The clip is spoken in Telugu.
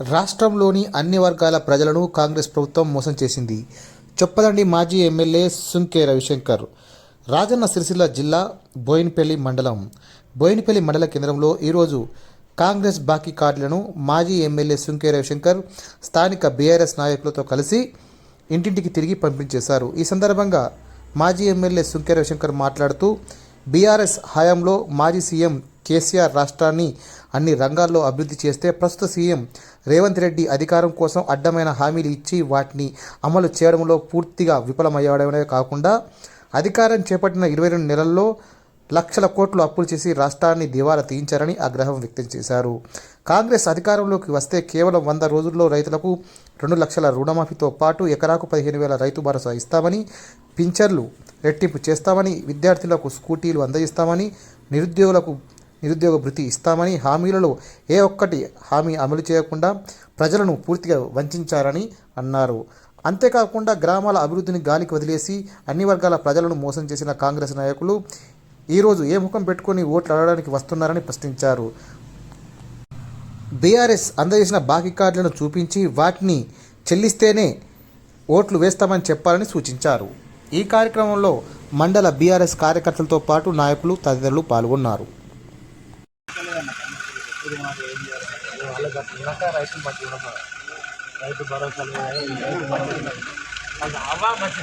రాష్ట్రంలోని అన్ని వర్గాల ప్రజలను కాంగ్రెస్ ప్రభుత్వం మోసం చేసింది. చొప్పదండి మాజీ ఎమ్మెల్యే సుంకే రవిశంకర్. రాజన్న సిరిసిల్ల జిల్లా బోయినపల్లి మండలం. బోయినపల్లి మండల కేంద్రంలో ఈరోజు కాంగ్రెస్ బాకీ కార్డులను మాజీ ఎమ్మెల్యే సుంకే రవిశంకర్ స్థానిక బీఆర్ఎస్ నాయకులతో కలిసి ఇంటింటికి తిరిగి పంపించేశారు. ఈ సందర్భంగా మాజీ ఎమ్మెల్యే సుంకే రవిశంకర్ మాట్లాడుతూ బీఆర్ఎస్ హయాంలో మాజీ సీఎం కేసీఆర్ రాష్ట్రాన్ని అన్ని రంగాల్లో అభివృద్ధి చేస్తే ప్రస్తుత సీఎం రేవంత్ రెడ్డి అధికారం కోసం అడ్డమైన హామీలు ఇచ్చి వాటిని అమలు చేయడంలో పూర్తిగా విఫలమయ్యడమే కాకుండా అధికారం చేపట్టిన ఇరవై రెండు నెలల్లో లక్షల కోట్లు అప్పులు చేసి రాష్ట్రాన్ని దివాలా తీయించారని ఆగ్రహం వ్యక్తం చేశారు. కాంగ్రెస్ అధికారంలోకి వస్తే కేవలం వంద రోజుల్లో రైతులకు రెండు లక్షల రుణమాఫీతో పాటు ఎకరాకు పదిహేను వేల రైతు భరోసా ఇస్తామని పింఛన్లు రెట్టింపు చేస్తామని విద్యార్థులకు స్కూటీలు అందజేస్తామని నిరుద్యోగులకు నిరుద్యోగ భృతి ఇస్తామని హామీలలో ఏ ఒక్కటి హామీ అమలు చేయకుండా ప్రజలను పూర్తిగా వంచారని అన్నారు. అంతేకాకుండా గ్రామాల అభివృద్ధిని గాలికి వదిలేసి అన్ని వర్గాల ప్రజలను మోసం చేసిన కాంగ్రెస్ నాయకులు ఈరోజు ఏ ముఖం పెట్టుకొని ఓట్లు అడగడానికి వస్తున్నారని ప్రశ్నించారు. బీఆర్ఎస్ అందజేసిన బాకీ కార్డులను చూపించి వాటిని చెల్లిస్తేనే ఓట్లు వేస్తామని చెప్పాలని సూచించారు. ఈ కార్యక్రమంలో మండల బీఆర్ఎస్ కార్యకర్తలతో పాటు నాయకులు తదితరులు పాల్గొన్నారు. ఇది మాకు ఏం చేయాలి వాళ్ళకి అట్లా రైతులు పట్టి కూడా రైతు భరోసాలు రైతు భరోసాలు. అది అవా మంచి